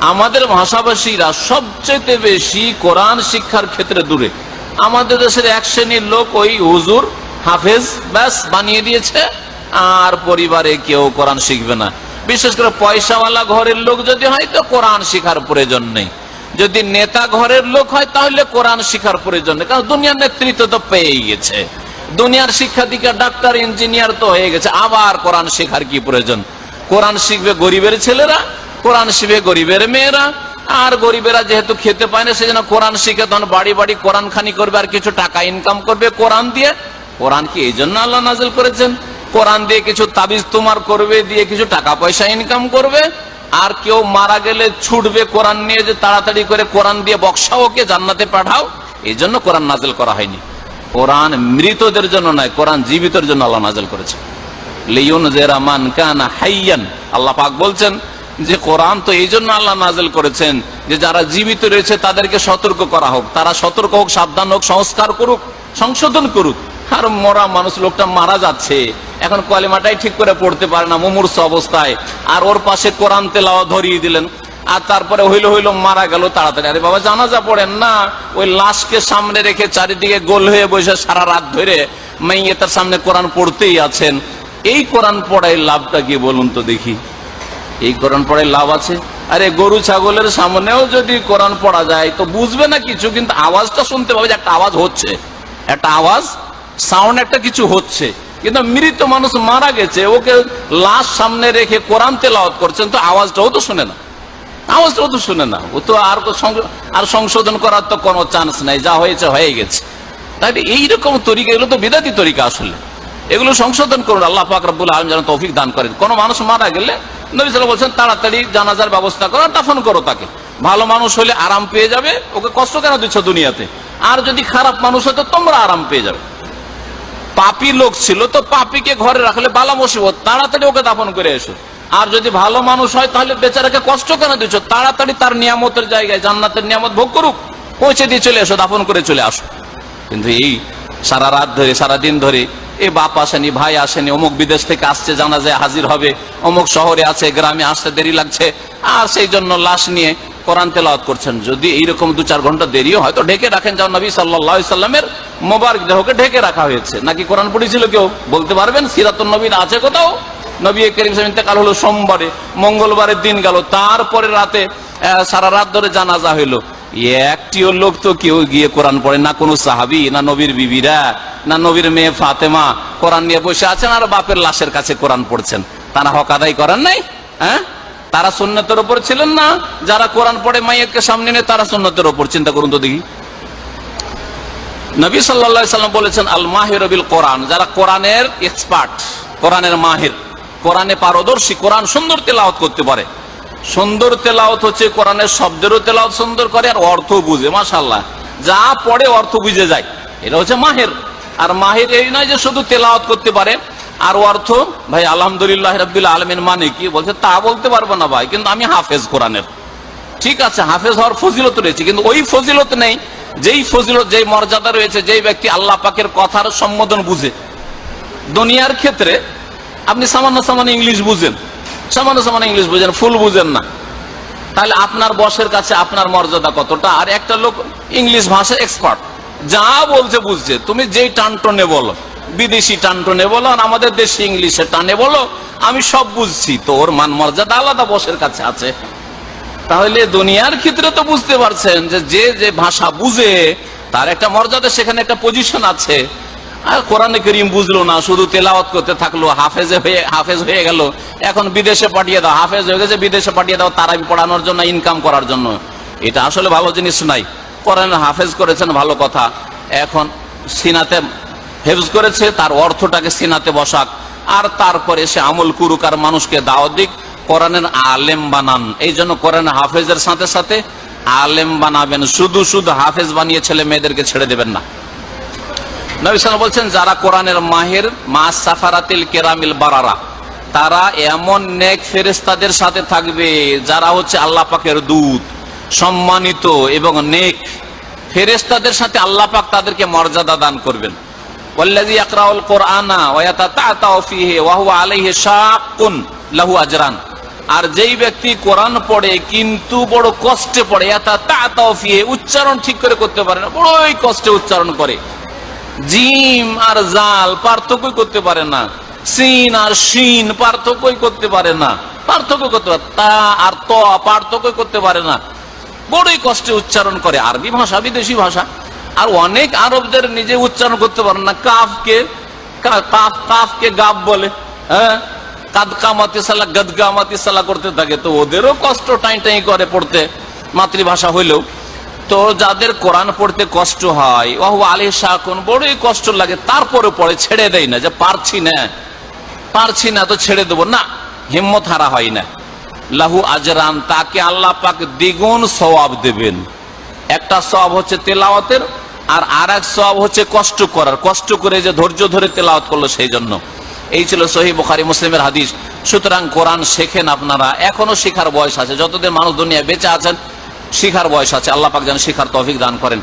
আমাদের ভাষাভাষীরা সবচেয়ে বেশি কোরআন শিক্ষার ক্ষেত্রে দূরে। আমাদের দেশের এক শ্রেণির লোক ওই হুজুর, হাফেজ, ব্যাস, বানিয়ে দিয়েছে, আর পরিবারে কেউ কোরআন শিখবে না। বিশেষ করে পয়সাওয়ালা ঘরের লোক যদি হয় তো কোরআন শিখার প্রয়োজন নেই। যদি নেতা ঘরের লোক হয় তাহলে কোরআন শিখার প্রয়োজন নেই, কারণ দুনিয়ার নেতৃত্ব তো পেয়ে গেছে। দুনিয়ার শিক্ষা দীক্ষা ডাক্তার, ইঞ্জিনিয়ার তো হয়ে গেছে, আবার কোরআন শেখার কি প্রয়োজন? কোরআন শিখবে গরিবের ছেলেরা কোরআন শিবে গরিবের মেয়েরা, আর গরিবেরা যেহেতু খেতে পায় না, সেজন্য কোরআন শিখে তখন বাড়ি বাড়ি কোরআন খানি করবে আর কিছু টাকা ইনকাম করবে কোরআন দিয়ে। কোরআন কি এই জন্য আল্লাহ নাজিল করেছেন? কোরআন দিয়ে কিছু তাবিজ তোমার করবে, দিয়ে কিছু টাকা পয়সা ইনকাম করবে, আর কেউ মারা গেলে ছুটবে কোরআন নিয়ে যে তাড়াতাড়ি করে কোরআন দিয়ে বক্সা ওকে জান্নাতে পাঠাও এই জন্য কোরআন নাজিল করা হয়নি। কোরআন মৃতদের জন্য নয়, কোরআন জীবিতর জন্য আল্লাহ নাজিল করেছে লিউন জেরামান কান হাইয়ান, আল্লাহ পাক বলছেন যে কোরআন তো এই জন্য আল্লাহ নাজেল করেছেন যে যারা জীবিত রয়েছে তাদেরকে সতর্ক করা হোক। তারা সতর্ক হোক, সাবধান হোক, সংস্কার করুক, সংশোধন করুক। আর মরা মানুষ লোকটা মারা যাচ্ছে। এখন কলেমাটাই ঠিক করে পড়তে পারে না, মুমূর্ষ অবস্থায়। আর ওর পাশে কোরআন তেলাওয়া ধরিয়ে দিলেন। আর তারপরে হইল হইল মারা গেল তাড়াতাড়ি। আরে বাবা, জানাজা পড়েন না। ওই লাশকে সামনে রেখে চারিদিকে গোল হয়ে বসে সারা রাত ধরে মেয়ে তার সামনে কোরআন পড়তেই আছেন। এই কোরআন পড়াই লাভটা কি বলুন তো দেখি। এই কোরআন পড়ায় লাভ আছে? আরে গরু, ছাগলের সামনেও যদি কোরআন পড়া যায়, তো বুঝবে না কিছু, কিন্তু আওয়াজটা শুনতে পাবে যে একটা আওয়াজ হচ্ছে। একটা আওয়াজ সাউন্ড একটা কিছু হচ্ছে। কিন্তু মৃত মানুষ মারা গেছে, ওকে লাশ সামনে রেখে কোরআন তেলাওয়াত করছেন, তো আওয়াজটাও তো শুনে না। আওয়াজটাও তো শুনে না। ও তো আর আর সংশোধন করার তো কোনো চান্স নাই, যা হয়েছে হয়ে গেছে। তাই এইরকম তরিকা, এগুলো তো বিদাতি তরিকা আসলে। এগুলো সংশোধন করুন, আল্লাহ পাক রব্বুল আলম যেন তৌফিক দান করেন। কোন মানুষ মারা গেলে নবী বলছেন তাড়াতাড়ি জানাজার ব্যবস্থা করো দাফন করো তাকে। ভালো মানুষ হলে আরাম পেয়ে যাবে, ওকে কষ্ট কেন দিচ্ছ দুনিয়াতে? আর যদি খারাপ মানুষ হয় তো তোমরা আরাম পেয়ে যাবে। পাপি লোক ছিল তো পাপিকে ঘরে রাখলে বালা মুসিবত, তাড়াতাড়ি ওকে দাফন করে এসো। আর যদি ভালো মানুষ হয় তাহলে বেচারাকে কষ্ট কেন দিচ্ছ? তাড়াতাড়ি তার নিয়ামতের জায়গায়, জান্নাতের নিয়ামত ভোগ করুক, পৌঁছে দিয়ে চলে এসো, দাফন করে চলে আসো। কিন্তু এই সারা রাত ধরে, সারা দিন ধরে এ বাপ আসেনি, ভাই আসেনি, অমুক বিদেশ থেকে আসছে জানা যায় হাজির হবে, অমুক শহরে আছে, গ্রামে আসতে দেরি লাগছে। আর সেই জন্য লাশ নিয়ে কোরআন তেলাওয়াত করছেন। যদি এইরকম দু চার ঘণ্টা দেরিও হয়, তো ঢেকে রাখেন যাও নবী সাল্লাহ সাল্লামের মোবারক দেহকে ঢেকে রাখা হয়েছে। নাকি কোরআন পড়েছিল কেউ? বলতে পারবেন সিরাতুল নবীর আছে কোথাও? নবী করিম সাহেব ইন্তেকাল হলো সোমবারে, মঙ্গলবারের দিন গেল, তারপরে রাতে সারা রাত ধরে জানাজা হইল। একটিও লোক তো কেউ গিয়ে কোরআন পড়ে না, কোনো সাহাবি, না নবীর বিবিরা, না নবীর মেয়ে ফাতেমা। কোরআন নিয়ে বসে আছেন আর বাপের লাশের কাছে কোরআন পড়ছেন। তারা করেন নাই? হ্যাঁ? তারা সুন্নতের ওপর ছিলেন না? যারা কোরআন পড়ে মাইয়াকে সামনে নিয়ে তারা সুন্নতের ওপর। চিন্তা করুন তো দেখি। নবী সাল্লা সাল্লাম বলেছেন, আল মাহির কোরআন যারা কোরআনের এক্সপার্ট, কোরআনের মাহির, কোরআনে পারদর্শী, কোরআন সুন্দর তেলাওয়াত করতে পারে। সুন্দর তেলাওয়াত হচ্ছে কোরআনের শব্দেরও তেলাওয়াত সুন্দর করে আর অর্থ বুঝে মাশাল্লাহ যা পড়ে অর্থ বুঝে যায়। এটা হচ্ছে মাহের। আর মাহের এই নয় যে শুধু তেলাওয়াত করতে পারে, আর অর্থ, ভাই, আলহামদুলিল্লাহ রবিল আলমের মানে কি? বলছে, তা বলতে পারব না ভাই, কিন্তু আমি হাফেজ কোরআনের। ঠিক আছে, হাফেজ হওয়ার ফজিলত রয়েছে, কিন্তু ওই ফজিলত নেই, যেই ফজিলত, যেই মর্যাদা রয়েছে, যেই ব্যক্তি আল্লাহ পাকের কথার সম্বোধন বুঝে। দুনিয়ার ক্ষেত্রে আপনি সামান্য সামান্য ইংলিশ বুঝেন সামান্য সামান্য ইংলিশ বুঝেন ফুল বুঝেন না। তাহলে আপনার বসের কাছে আপনার মর্যাদা কতটা? আর একটা লোক ইংলিশ ভাষা এক্সপার্ট যা বলছে বুঝছে। তুমি যেই টানটনে বলো, বিদেশি টানটনে বলো, আর আমাদের দেশি ইংলিশে টানে বলো, আমি সব বুঝছি। তো ওর মান মর্যাদা আলাদা বসের কাছে আছে। তাহলে দুনিয়ার ক্ষেত্রে তো বুঝতে পারছেন যে যে ভাষা বুঝে, তার একটা মর্যাদা, সেখানে একটা পজিশন আছে। কোরআনে করিম বুঝলো না, শুধু তেলাওয়াত করতে থাকল, হাফেজে হয়ে হাফেজ হয়ে গেল। এখন বিদেশে পাঠিয়ে দাও, হাফেজ হয়ে গেছে, বিদেশে পাঠিয়ে দাও, তারাবি পড়ানোর জন্য ইনকাম করার জন্য। এটা আসলে ভালো জিনিস নাই। কোরআন হাফেজ করেছেন, ভালো কথা। এখন সিনাতে হেফজ করেছে, তার অর্থটাকে সিনাতে বসাক। আর তারপরে সে আমল করুক আর মানুষকে দাওয়াত দিক, কোরআনের আলেম বানান। এই জন্য কোরআন হাফেজের সাথে সাথে আলেম বানাবেন। শুধু শুধু হাফেজ বানিয়ে ছেলে মেয়েদেরকে ছেড়ে দেবেন না। নবী সাল্লাল্লাহু বলছেন, যারা কোরআনের মাহের, মা সাফারাতিল কেরামিল বারারা, তারা এমন নেক ফেরেস্তাদের সাথে থাকবে, যারা হচ্ছে আল্লাহ পাকের দূত, সম্মানিত এবং নেক ফেরেস্তাদের সাথে আল্লাহ পাক তাদেরকে মর্যাদা দান করবেন। ওয়াল্লাযী ইয়াকরাউল কুরআনা ওয়া ইয়াতাতাআতাউ ফীহি ওয়া হুয়া আলাইহি শাক্কুন লাহু আজরান। আর যেই ব্যক্তি কোরআন পড়ে, কিন্তু বড় কষ্টে পড়ে তা তফিয়ে উচ্চারণ ঠিক করে করতে পারে না, বড়ই কষ্টে উচ্চারণ করে। জিম আর জাল পার্থক্য করতে পারে না। সিন আর শিন পার্থক্যই করতে পারে না। পার্থক্য করতে পারে তা আর ত পার্থক্য করতে পারে না। বড়ই কষ্টে উচ্চারণ করে আরবি ভাষা, বিদেশি ভাষা। আর অনেক আরবদের নিজে উচ্চারণ করতে পারে না। কাফকে, কা- কাফ, কাফকে গাব বলে হ্যাঁ? কাদকামাতি সালা গদকামাতি সালা করতে থাকে। তো ওদেরও কষ্ট টাই টাই করে পড়তে। মাতৃভাষা হইলেও। তো যাদের কোরআন পড়তে কষ্ট হয় ওহ আলী শাহন বড়ই কষ্ট লাগে তারপরে পড়ে ছেড়ে দেয় না, যে পারছি না পারছি না, তো ছেড়ে দেবো। না, হিম্মত হারা হয় না। লাহু আজরান, তাকে আল্লাহ পাক দ্বিগুণ সওয়াব দেবেন। একটা সওয়াব হচ্ছে তেলাওয়াতের, আর আর এক সওয়াব হচ্ছে কষ্ট করার। কষ্ট করে যে ধৈর্য ধরে তেলাওয়াত করল সেই জন্য এই ছিল সহি বুখারি মুসলিমের হাদিস। সুতরাং কোরআন শেখেন আপনারা, এখনও শেখার বয়স আছে। যতদিন মানুষ দুনিয়া বেঁচে আছেন শিখার বয়স আছে। আল্লাহ পাক যেন শিখার তৌফিক দান করেন।